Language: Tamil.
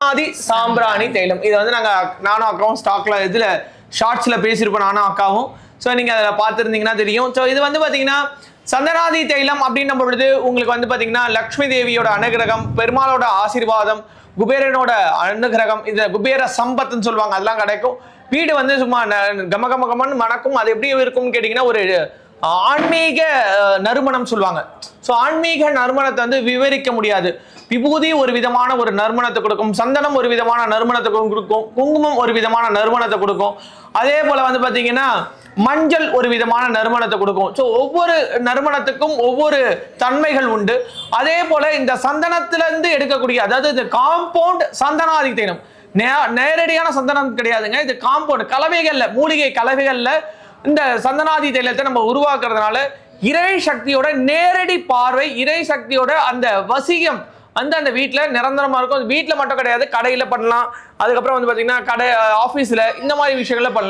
ஆதி சாம்பிராணி தைலம் இது வந்து நாங்க நானும் அக்காவும் ஸ்டாக்ல இதுல ஷார்ட்ஸ்ல பேசியிருப்போம் நானும் அக்காவும். ஸோ நீங்க அதில் பார்த்துருந்தீங்கன்னா தெரியும். ஸோ இது வந்து பாத்தீங்கன்னா சந்தனாதி தைலம் அப்படின்ன பொழுது உங்களுக்கு வந்து பாத்தீங்கன்னா லக்ஷ்மி தேவியோட அனுகிரகம் பெருமாளோட ஆசீர்வாதம் குபேரனோட அனுகிரகம் இந்த குபேர சம்பத்துன்னு சொல்லுவாங்க அதெல்லாம் கிடைக்கும். வீடு வந்து சும்மா ந- கம கம கமன்னு மணக்கும் அது எப்படி இருக்கும்னு கேட்டிங்கன்னா ஒரு ஆன்மீக நறுமணம் சொல்லுவாங்க. ஸோ ஆன்மீக நறுமணத்தை வந்து விவரிக்க முடியாது. விபூதி ஒரு விதமான ஒரு நறுமணத்தை கொடுக்கும். சந்தனம் ஒரு விதமான நறுமணத்தை கொடுக்கும். குங்குமம் ஒரு விதமான நறுமணத்தை கொடுக்கும். அதே போல வந்து பார்த்தீங்கன்னா மஞ்சள் ஒரு விதமான நறுமணத்தை கொடுக்கும். ஸோ ஒவ்வொரு நறுமணத்துக்கும் ஒவ்வொரு தன்மைகள் உண்டு. அதே போல இந்த சந்தனத்திலிருந்து எடுக்கக்கூடிய அதாவது இந்த காம்பவுண்ட் சந்தனாதித்தேனம். நே- நேரடியான சந்தனம் கிடையாதுங்க. இது காம்பவுண்ட் கலவைகளில் மூலிகை கலவைகளில் இந்த சந்தனாதி தைலத்தை நம்ம உருவாக்குறதுனால இறை சக்தியோட நேரடி பார்வை இறை சக்தியோட அந்த வசியம் வந்து அந்த வீட்டில் நிரந்தரமாக இருக்கும். வீட்டில் மட்டும் கிடையாது கடையில் பண்ணலாம். அதுக்கப்புறம் வந்து பார்த்தீங்கன்னா கடை ஆஃபீஸில் இந்த மாதிரி விஷயங்களை பண்ணலாம்.